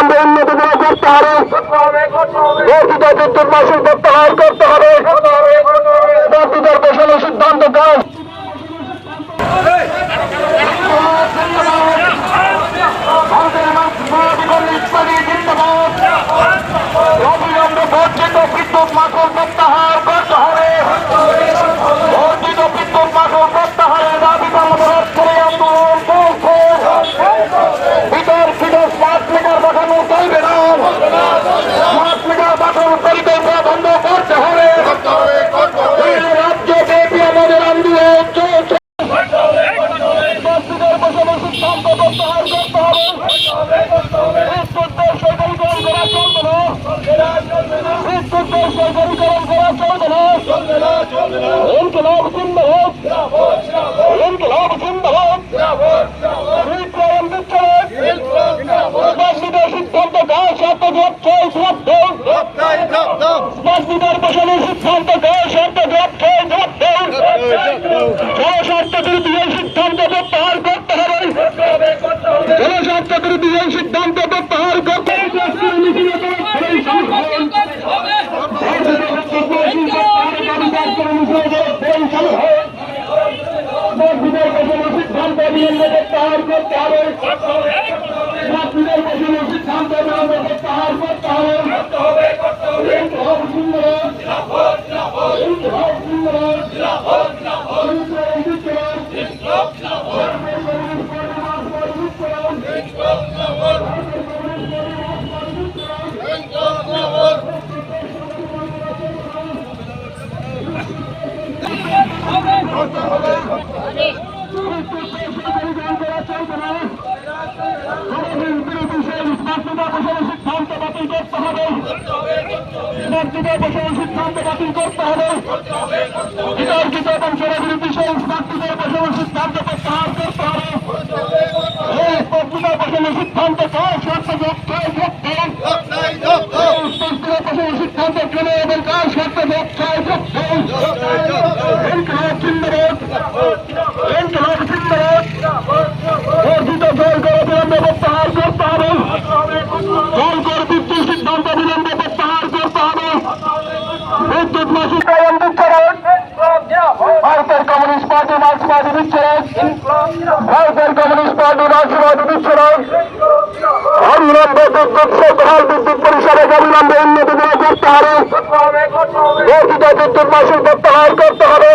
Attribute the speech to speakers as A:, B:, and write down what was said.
A: আমরা উন্নতিগুলো করতে হবে। বর্ধিত বিদ্যুৎ মাসুল প্রত্যাহার করতে হবে। বর্ধিতার পেশানো সিদ্ধান্ত কাজ বিদ্যুৎ মাসুল প্রত্যাহার করতে হবে বিদ্যুতের সরকারিকরণ করা চলবে না বিদ্যুতের সরকারিকরণ করা চলবে না ইনকলাব জিন্দাবাদ ইনকলাব জিন্দাবাদ সিদ্ধান্ত বসানোর সিদ্ধান্ত কাজ শর্ত যাচ্ছে শব্দ জনস্বার্থ বিরোধী এই সিদ্ধান্ত প্রত্যাহার করতে হবে জনস্বার্থ বিরোধী এই সিদ্ধান্ত প্রত্যাহার করতে সিদ্ধান্ত বিলম্বে প্রত্যাহার করতে হবে সিদ্ধান্ত বিলম্বে প্রত্যাহার করতে হবে। সিদ্ধান্ত বাতিল করতে হবে। স্মার্টমিটার বসানোর সিদ্ধান্ত বাতিল করতে হবে। বিতর্কিত এবং সরাসরি বিষয় স্মার্টমিটার বসানোর সিদ্ধান্ত প্রত্যাহার করতে হবে। এই স্মার্টমিটার বসানোর সিদ্ধান্ত কাজ করতে সিদ্ধান্ত কেন এবং কাজ করতে জিন্দাবাদ অর্জিত জয় করে বিলম্বে প্রত্যাহার করতে হবে জল কর বিদ্যুৎ সিদ্ধান্ত বিলম্বে প্রত্যাহার করতে হবে মাসিক কায়ন বিচ্ছেদ ভারতের কমিউনিস্ট পার্টি মার্ক্সবাদী বিচ্ছেদ ভারতের কমিউনিস্ট পার্টি মার্ক্সবাদী বিচ্ছেদ অবিলম্বে বিদ্যুৎ সরকার বিদ্যুৎ পরিষদের অবিলম্বে উন্নতি দিয়ে করতে হবে বর্ধিত বিদ্যুৎ মাসিক প্রত্যাহার করতে হবে